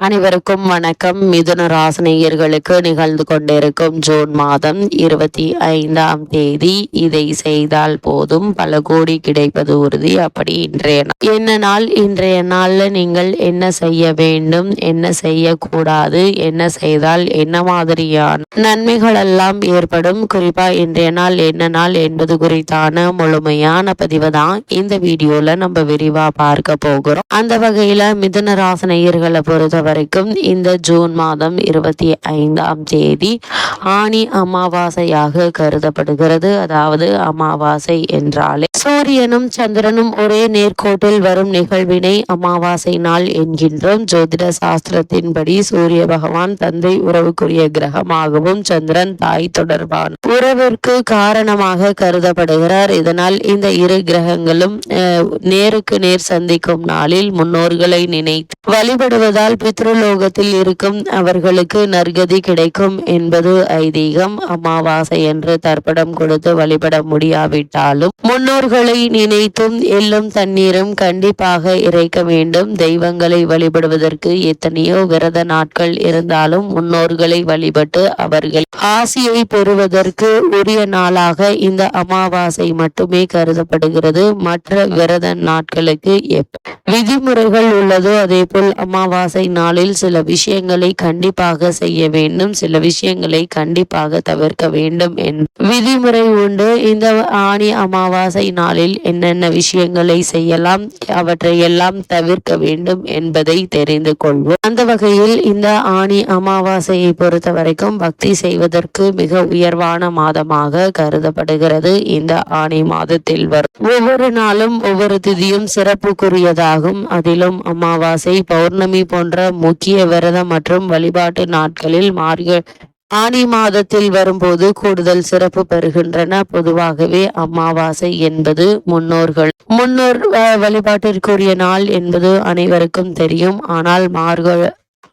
அனைவருக்கும் வணக்கம். மிதுன ராசினியர்களுக்கு நிகழ்ந்து கொண்டிருக்கும் ஜூன் மாதம் இருபத்தி ஐந்தாம் தேதி. இதை செய்தால் போதும். பல கோடி கிடைப்பது உறுதி. அப்படி இன்றைய நாள். என்ன நாள்? இன்றைய நாள்ல நீங்கள் என்ன செய்ய வேண்டும்? என்ன செய்யக்கூடாது? என்ன செய்தால் என்ன மாதிரியான நன்மைகள் எல்லாம் ஏற்படும்? குறிப்பா இன்றைய நாள் என்ன நாள் என்பது குறித்தான முழுமையான பதிவு தான் இந்த வீடியோல நம்ம விரிவா பார்க்க போகிறோம். அந்த வகையில மிதுன ராசினியர்களை பொறுத்தவரை வரைக்கும் இந்த ஜூன் மாதம் இருபத்தி ஐந்தாம் தேதி ஆணி அமாவாசையாக கருதப்படுகிறது. அதாவது அமாவாசை என்றாலே சூரியனும் சந்திரனும் ஒரே நேர்கோட்டில் வரும் நிகழ்வினை அமாவாசை நாள் என்கின்றோம். ஜோதிட சாஸ்திரத்தின்படி சூரிய பகவான் தந்தை உறவுக்குரிய கிரகமாகவும் சந்திரன் தாய் தொடர்பான உறவிற்கு காரணமாக கருதப்படுகிறார். இதனால் இந்த இரு கிரகங்களும் அஹ், நேருக்கு நேர் சந்திக்கும் நாளில் முன்னோர்களை நினைத்து வழிபடுவதால் பித்ருலோகத்தில் இருக்கும் அவர்களுக்கு நற்கதி கிடைக்கும் என்பது ஐதீகம். அமாவாசை என்று தர்ப்பணம் கொடுத்து வழிபட முடியாவிட்டாலும் முன்னோர்களை நினைத்தும் எள்ளும் தண்ணீரும் கண்டிப்பாக இறைக்க வேண்டும். தெய்வங்களை வழிபடுவதற்கு எத்தனையோ விரத நாட்கள் இருந்தாலும் முன்னோர்களை வழிபட்டு அவர்கள் ஆசியை பெறுவதற்கு உரிய நாளாக இந்த அமாவாசை மட்டுமே கருதப்படுகிறது. மற்ற விரத நாட்களுக்கு எப் விதிமுறைகள் உள்ளதோ. அதே போல் அமாவாசை நாளில் சில விஷயங்களை கண்டிப்பாக செய்ய வேண்டும். சில விஷயங்களை கண்டிப்பாக தவிர்க்க வேண்டும் என் விதிமுறை உண்டு. இந்த ஆணி அமாவாசை நாளில் என்னென்ன விஷயங்களை செய்யலாம் அவற்றை எல்லாம் தவிர்க்க வேண்டும் என்பதை தெரிந்து கொள்வோம். அந்த வகையில் இந்த ஆணி அமாவாசையை பொறுத்த வரைக்கும் பக்தி செய்வதற்கு மிக உயர்வான மாதமாக கருதப்படுகிறது. இந்த ஆணி மாதத்தில் வரும். ஒவ்வொரு நாளும் ஒவ்வொரு திதியும் சிறப்புக்குரியதாகும். அதிலும் அமாவாசை பௌர்ணமி போன்ற முக்கிய விரதம் மற்றும் வழிபாட்டு நாட்களில் மார்க ஆனி மாதத்தில் வரும்போது கூடுதல் சிறப்பு பெறுகின்றன. பொதுவாகவே அமாவாசை என்பது முன்னோர்கள். முன்னோர் வழிபாட்டிற்குரிய நாள் என்பது அனைவருக்கும் தெரியும். ஆனால் மார்க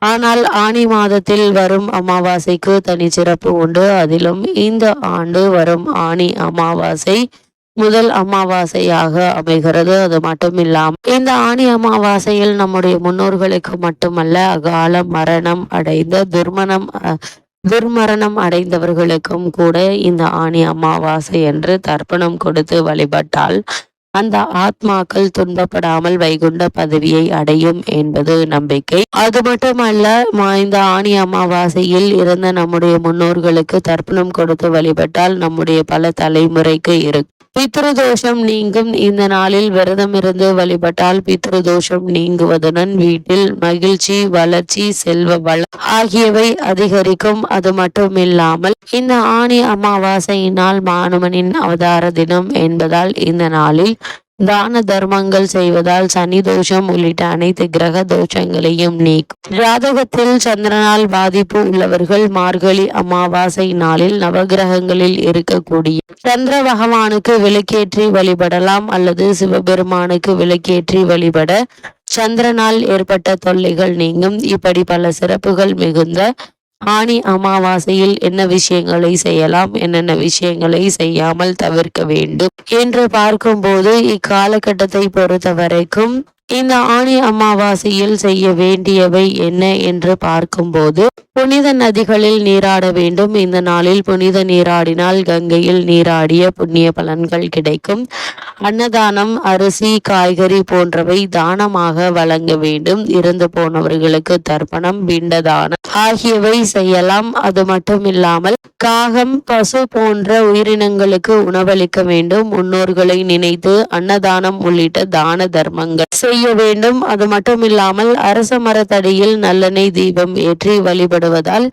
ஆனால் ஆனி மாதத்தில் வரும் அமாவாசைக்கு தனி சிறப்பு உண்டு. அதிலும் இந்த ஆண்டு வரும் ஆனி அமாவாசை முதல் அமாவாசையாக அமைகிறது. அது மட்டும் இல்லாமல் இந்த ஆணி அமாவாசையில் நம்முடைய முன்னோர்களுக்கு மட்டுமல்ல அகால மரணம் அடைந்த துர்மணம் அஹ், துர்மரணம் அடைந்தவர்களுக்கும் கூட இந்த ஆணி அமாவாசை என்று தர்ப்பணம் கொடுத்து வழிபட்டால் அந்த ஆத்மாக்கள் துன்பப்படாமல் வைகுண்ட பதவியை அடையும் என்பது நம்பிக்கை. அது மட்டுமல்ல இந்த ஆணி அமாவாசையில் இருந்த நம்முடைய முன்னோர்களுக்கு தர்ப்பணம் கொடுத்து வழிபட்டால் நம்முடைய பல தலைமுறைக்கு இருக்கும் பித்ருதோஷம் நீங்கும் இந்த நாளில் விரதம் இருந்து வழிபட்டால் பித்ருதோஷம் நீங்குவதுடன் வீட்டில் மகிழ்ச்சி வளர்ச்சி செல்வ வளம் ஆகியவை அதிகரிக்கும். அது மட்டும் இல்லாமல் இந்த ஆணி அமாவாசையினால் மானுமனின் அவதார தினம் என்பதால் இந்த நாளில் தான தர்மங்கள் செய்வதால் சனி தோஷம் உள்ளிட்ட அனைத்து கிரக தோஷங்களையும் நீக்கும். ஜாதகத்தில் சந்திரனால் பாதிப்பு உள்ளவர்கள் மார்கழி அமாவாசை நாளில் நவகிரகங்களில் இருக்கக்கூடிய சந்திர பகவானுக்கு விளக்கேற்றி வழிபடலாம் அல்லது சிவபெருமானுக்கு விளக்கேற்றி வழிபட சந்திரனால் ஏற்பட்ட தொல்லைகள் நீங்கும். இப்படி பல சிறப்புகள் மிகுந்த ஆணி அமாவாசையில் என்ன விஷயங்களை செய்யலாம்? என்னென்ன விஷயங்களை செய்யாமல் தவிர்க்க வேண்டும்? என்று பார்க்கும்போது இக்காலகட்டத்தை பொறுத்த வரைக்கும் இந்த ஆணி அமாவாசையில் செய்ய வேண்டியவை என்ன என்று பார்க்கும்போது புனித நதிகளில் நீராட வேண்டும். இந்த நாளில் புனித நீராடினால் கங்கையில் நீராடிய புண்ணிய பலன்கள் கிடைக்கும். அன்னதானம் அரிசி காய்கறி போன்றவை தானமாக வழங்க வேண்டும். இறந்து போனவர்களுக்கு தர்ப்பணம் பிண்டதானம் ஆகியவை செய்யலாம். அது மட்டும் இல்லாமல் காகம் பசு போன்ற உயிரினங்களுக்கு உணவளிக்க வேண்டும். முன்னோர்களை நினைத்து அன்னதானம் உள்ளிட்ட தான தர்மங்கள் செய்ய வேண்டும். அது மட்டுமில்லாமல் அரச மரத்தடியில் நல்லெண்ணெய் தீபம் ஏற்றி வழிபடுவதால்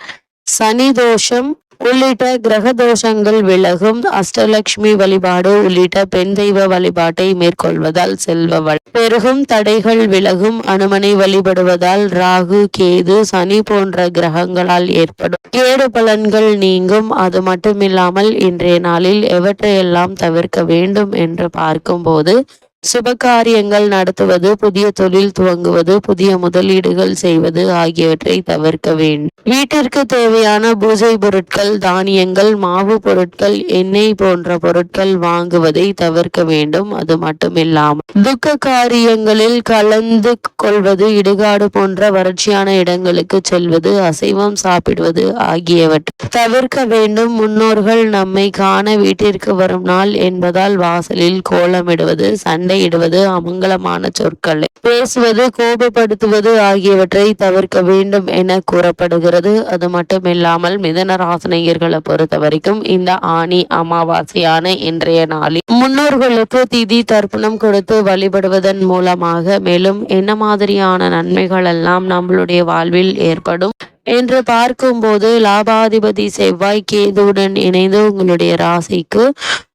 சனி தோஷம் உள்ளிட்ட கிரக தோஷங்கள் விலகும். அஷ்டலட்சுமி வழிபாடு உள்ளிட்ட பெண் தெய்வ வழிபாட்டை மேற்கொள்வதால் செல்வ பெருகும். தடைகள் விலகும். அனுமனை வழிபடுவதால் ராகு கேது சனி போன்ற கிரகங்களால் ஏற்படும். கேடு பலன்கள் நீங்கும். அது மட்டுமில்லாமல் இன்றைய நாளில் எவற்றையெல்லாம் தவிர்க்க வேண்டும் என்று பார்க்கும்போது சுபகாரியங்கள் நடத்துவது புதிய தொழில் துவங்குவது புதிய முதலீடுகள் செய்வது ஆகியவற்றை தவிர்க்க வேண்டும். வீட்டிற்கு தேவையான பூஜை பொருட்கள் தானியங்கள் மாவு பொருட்கள் எண்ணெய் போன்ற பொருட்கள் வாங்குவதை தவிர்க்க வேண்டும். அது மட்டுமில்லாமல் துக்க காரியங்களில் கலந்து கொள்வது இடுகாடு போன்ற வறட்சியான இடங்களுக்கு செல்வது அசைவம் சாப்பிடுவது ஆகியவற்றை தவிர்க்க வேண்டும். முன்னோர்கள் நம்மை காண வீட்டிற்கு வரும் நாள் என்பதால் வாசலில் கோலமிடுவது சண்டை சண்டையிடுவது அமங்கலமான சொற்களை. பேசுவது கோபப்படுத்துவது ஆகியவற்றை தவிர்க்க வேண்டும் என கூறப்படுகிறது. அது மட்டுமில்லாமல் மிதன ராசனையர்களை பொறுத்த வரைக்கும் இந்த ஆணி அமாவாசையான இன்றைய நாளில் முன்னோர்களுக்கு திதி தர்ப்பணம் கொடுத்து வழிபடுவதன் மூலமாக மேலும் என்ன மாதிரியான நன்மைகள் எல்லாம் நம்மளுடைய வாழ்வில் ஏற்படும்? என்று பார்க்கும்போது லாபாதிபதி செவ்வாய் கேதுவுடன் இணைந்து உங்களுடைய ராசிக்கு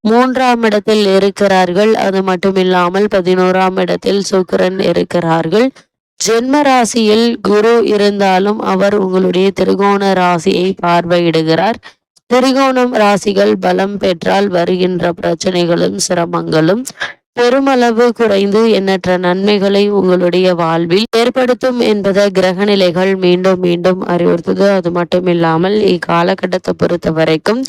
மூன்றாம் இடத்தில் இருக்கிறார்கள். அது மட்டுமில்லாமல் பதினோராம் இடத்தில் சுக்கரன் இருக்கிறார்கள். ஜென்ம ராசியில் குரு இருந்தாலும் அவர் உங்களுடைய திருகோண ராசியை பார்வையிடுகிறார். திரிகோணம் ராசிகள் பலம் பெற்றால் வருகின்ற பிரச்சனைகளும் சிரமங்களும் பெருமளவு குறைந்து எண்ணற்ற நன்மைகளை உங்களுடைய வாழ்வில் ஏற்படுத்தும் என்பதை கிரக நிலைகள் மீண்டும் மீண்டும் அறிவுறுத்துது. அது மட்டுமில்லாமல் இக்காலகட்டத்தை பொறுத்த வரைக்கும்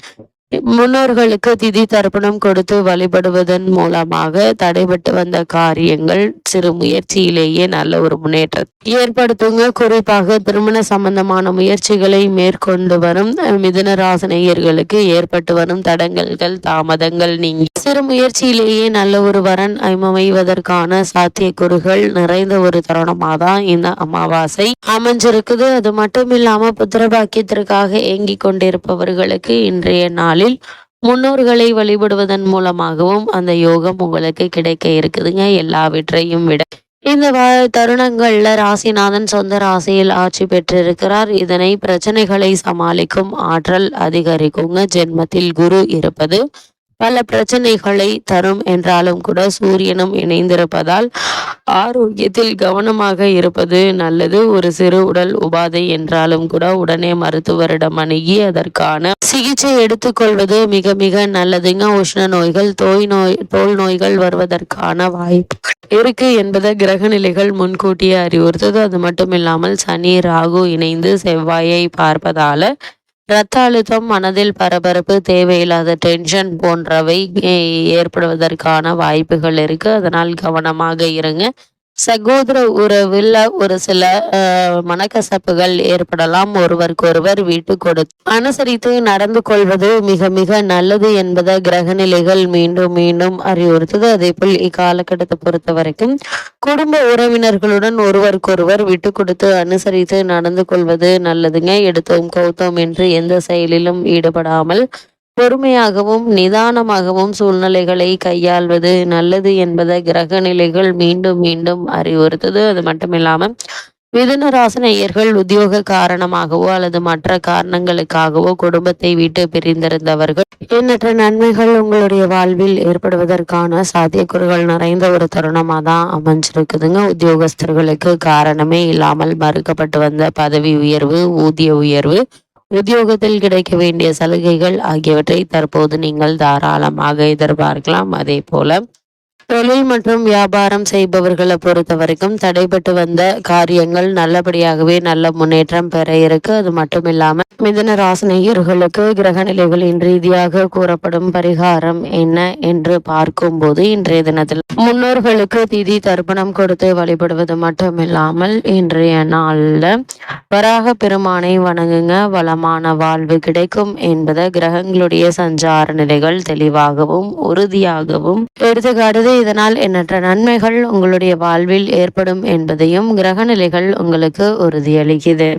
முன்னோர்களுக்கு திதி தர்ப்பணம் கொடுத்து வழிபடுவதன் மூலமாக தடைபட்டு வந்த காரியங்கள் சிறு முயற்சியிலேயே நல்ல ஒரு முன்னேற்றத்தை ஏற்படுத்துங்க. குறிப்பாக திருமண சம்பந்தமான முயற்சிகளை மேற்கொண்டு வரும் மிதுனராசனையர்களுக்கு ஏற்பட்டு வரும் தடங்கல்கள் தாமதங்கள் நீங்கி சிறு முயற்சியிலேயே நல்ல ஒரு வரன் அமைவதற்கான சாத்தியக்கூறுகள் நிறைந்த ஒரு தருணமாக தான் இந்த அமாவாசை அமைஞ்சிருக்குது. அது மட்டும் இல்லாம புத்திர பாக்கியத்திற்காக ஏங்கி கொண்டிருப்பவர்களுக்கு இன்றைய நாள் நாளில் முன்னோர்களை வழிபடுவதன் மூலமாகவும் அந்த யோகம் உங்களுக்கு கிடைக்க இருக்குதுங்க. எல்லாவற்றையும் விட. இந்த தருணங்கள்ல ராசிநாதன் சொந்த ராசியில் ஆட்சி பெற்றிருக்கிறார். இதனை பிரச்சனைகளை சமாளிக்கும் ஆற்றல் அதிகரிக்குங்க. ஜென்மத்தில் குரு இருப்பது பல பிரச்சனைகளை தரும் என்றாலும் கூட சூரியனும் இணைந்திருப்பதால் ஆரோக்கியத்தில் கவனமாக இருப்பது நல்லது. ஒரு சிறு உடல் உபாதை என்றாலும் கூட உடனே மருத்துவரிடம் அணுகி அதற்கான சிகிச்சை எடுத்துக்கொள்வது மிக மிக நல்லதுங்க. உஷ்ண நோய்கள் தோய் நோய் தோல் நோய்கள் வருவதற்கான வாய்ப்பு இருக்கு என்பதை கிரக நிலைகள் முன்கூட்டியே அறிவுறுத்தது. அது மட்டும் இல்லாமல் சனி ராகு இணைந்து செவ்வாயை பார்ப்பதால இரத்த அழுத்தம் மனதில் பரபரப்பு தேவையில்லாத டென்ஷன் போன்றவை ஏற்படுவதற்கான வாய்ப்புகள் இருக்கு. அதனால் கவனமாக இருங்க. சகோதர உறவில் ஒரு சில மனக்கசப்புகள் ஏற்படலாம். ஒருவருக்கொருவர் விட்டு கொடுத்து அனுசரித்து நடந்து கொள்வது மிக மிக நல்லது என்பதை கிரக நிலைகள் மீண்டும் மீண்டும் அறிவுறுத்தது. அதே போல் இக்காலகட்டத்தை பொறுத்த வரைக்கும் குடும்ப உறவினர்களுடன் ஒருவருக்கொருவர் விட்டு கொடுத்து அனுசரித்து நடந்து கொள்வது நல்லதுங்க. எடுத்தோம் கௌத்தோம் என்று எந்த செயலிலும் ஈடுபடாமல் பொறுமையாகவும் நிதானமாகவும் சூழ்நிலைகளை கையாள்வது நல்லது என்பதை கிரக நிலைகள் மீண்டும் மீண்டும் அறிவுறுத்தது. அது மட்டும் இல்லாமல் மிதுன ராசனையர்கள் உத்தியோக காரணமாகவோ அல்லது மற்ற காரணங்களுக்காகவோ குடும்பத்தை விட்டு பிரிந்திருந்தவர்கள் எண்ணற்ற நன்மைகள் உங்களுடைய வாழ்வில் ஏற்படுவதற்கான சாத்தியக்கூறுகள் நிறைந்த ஒரு தருணமாக தான் அமைஞ்சிருக்குதுங்க. உத்தியோகஸ்தர்களுக்கு காரணமே இல்லாமல் மறுக்கப்பட்டு வந்த பதவி உயர்வு ஊதிய உயர்வு உத்தியோகத்தில் கிடைக்க வேண்டிய சலுகைகள் ஆகியவற்றை தற்போது நீங்கள் தாராளமாக எதிர்பார்க்கலாம். அதே போல தொழில் மற்றும் வியாபாரம் செய்பவர்களை பொறுத்த வரைக்கும் தடைபட்டு வந்த காரியங்கள் நல்லபடியாகவே நல்ல முன்னேற்றம் பெற இருக்கு. அது மட்டும் இல்லாம மிதன ராசினியர்களுக்கு கிரக நிலைகளின் ரீதியாக கூறப்படும் பரிகாரம் என்ன என்று பார்க்கும் போது இன்றைய தினத்தில் முன்னோர்களுக்கு திதி தர்ப்பணம் கொடுத்து வழிபடுவது மட்டும் இல்லாமல் இன்றைய நாளில் வராக பெருமானை வணங்குங்க. வளமான வாழ்வு கிடைக்கும் என்பதை கிரகங்களுடைய சஞ்சார நிலைகள் தெளிவாகவும் உறுதியாகவும் எடுத்துக்காட்டுது. இதனால் எண்ணற்ற நன்மைகள் உங்களுடைய வாழ்வில் ஏற்படும் என்பதையும் கிரகநிலைகள் உங்களுக்கு உறுதியளிக்குது.